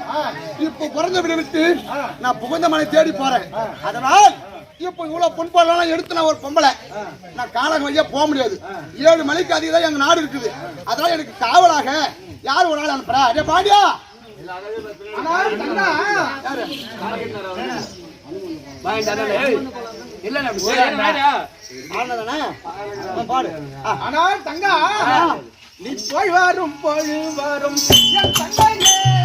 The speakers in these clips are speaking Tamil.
கொண்டு இப்ப பிறந்த வீடு விட்டு நான் புகுந்த மனை தேடி போறேன் அதனால் இப்ப இவ்வளவு பொன்பொருளெல்லாம் எடுத்து நான் ஒரு பொம்பளை நான் காலக வழியா போக முடியாது ஏழு மணிக்கு அதிகம் தான் எங்க நாடு இருக்குது அதனால எனக்கு காவலாக யார் ஒரு நாள் அனுப்புறா அடே பாண்டியா ஆனால் தங்கா நீ போய் வரும் பொழு வரும் என் தங்கையே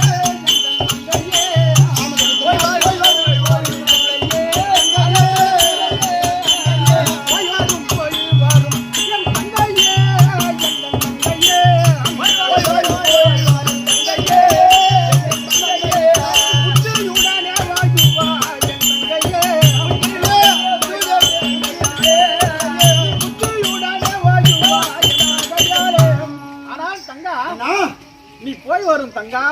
போய் வரும் தங்கா.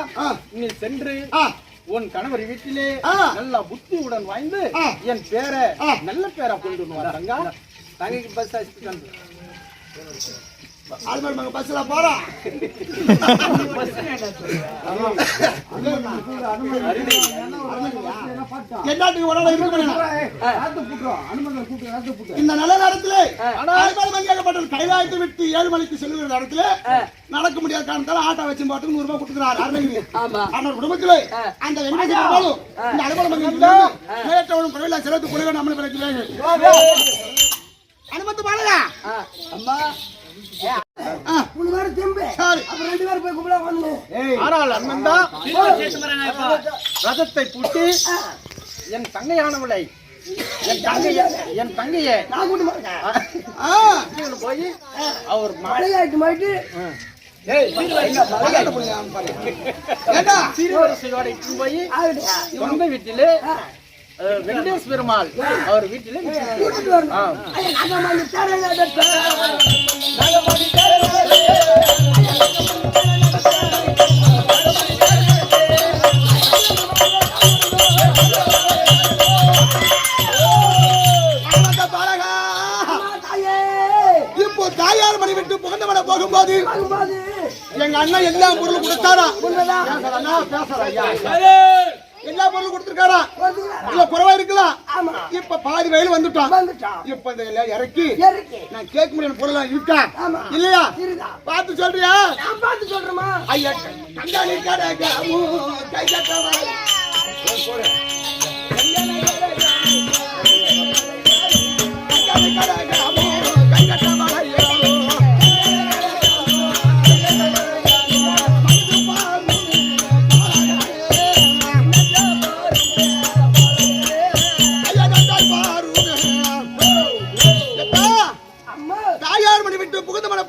நீ சென்று உன் கணவர் வீட்டிலே. நல்ல புத்தியுடன் வாய்ந்து. என் பேரை. நல்ல பேரை கொண்டு வா தங்கா தங்கைக்கு பஸ் போறான் என்னாட்டுக்கு உடனே இருக்க இந்த நல்ல நேரத்திலே மங்கேக்கப்பட்ட கைலாயத்தை விட்டு ஏழு மணிக்கு செல்லுகிற நேரத்திலே நடக்க முடியாத காரணத்தால ஆட்டோ வச்சு பாட்டுக்கு நூறு ரூபாய் கொடுத்துக்கிறார் அருணகிரி. ஆனால் குடும்பத்திலே அந்த வெங்கடேசன் போலும் இந்த அலுவலம் மங்கேக்கப்பட்ட நேற்றவனும் கோயிலா சிறப்பு குறைவன் நம்மளை பிறக்கிறாங்க அனுமதி பாலயா அம்மா. மூணு பேரும் திரும்பி சரி. அப்புறம் ரெண்டு பேரும் போய் கும்பலா வந்து ஆனால் அண்ணன்தா ரதத்தை பூட்டி என் தங்கையானவளை. என் தங்கைய என் தங்கைய. நான் கூட்டு மாட்டேன் ஆ. போய் அவர் ம- மழையாயிட்டு மாட்டு வீட்டிலே வெங்கடேஷ் பெருமாள் அவர் வீட்டிலே மன போகும்போது எங்க அண்ணன் எல்லா பொருளும் கொடுத்தாரா. எல்லா பொருளும் கொடுத்திருக்காரா? இல்ல குறைவா இருக்கலாம் ஆமா. இப்ப பாதி வயல் வந்துட்டான் வந்துட்டான் இப்ப இந்த இறக்கி நான் கேட்க முடியாத பொருள் இருக்கா. இல்லையா? பார்த்து சொல்றியா? பார்த்து சொல்றேமா ஐயா கண்டாளி கடகாமு கை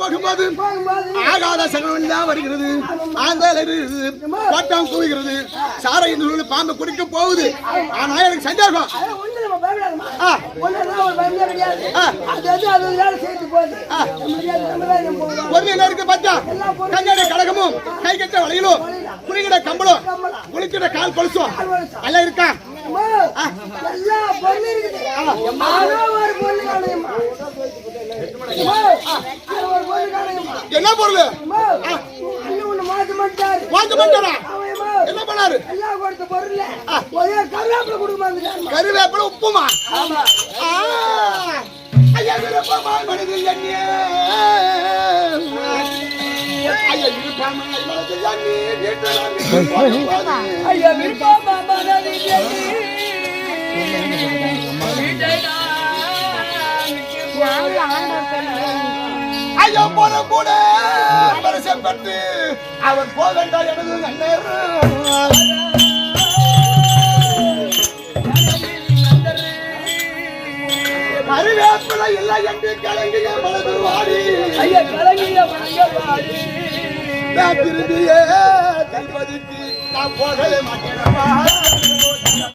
போகும்போது ஆகாத சகனம் தான் வருகிறது. கோட்டம் கூவுகிறது. சாரை நூல் பாம்பு குடிக்க போகுது. ஆனா எனக்கு சந்தேகம். இருக்கு பார்த்தா? கங்கடை கடகமும் கை கட்ட வளையலும் குளிக்கிற கம்பளம் குளிக்கிற கால் கொலுசும். எல்லாம் இருக்கா? என்ன பொருள்? மாத்த மாட்டாரா என்ன பண்ணாரு? எல்லாம் கொடுத்த பொருள்ல ஒரே கருவேப்பிலை கொடுக்க மாட்டேங்கிறாரும்மா. கருவேப்பில உப்புமா ஐயா விருப்பமா ஐயா விருப்பமா ஐயா, ஐயா போன கூட அவர் செப்பட்டு அவர் போகண்டால் எனது நன்னர் கருவேப்பிலை இல்லை என்று கலங்கிய மனது வாடி. ஐயா, கலங்கி நான் திரும்பியே நான் போகவே மாட்டேன்.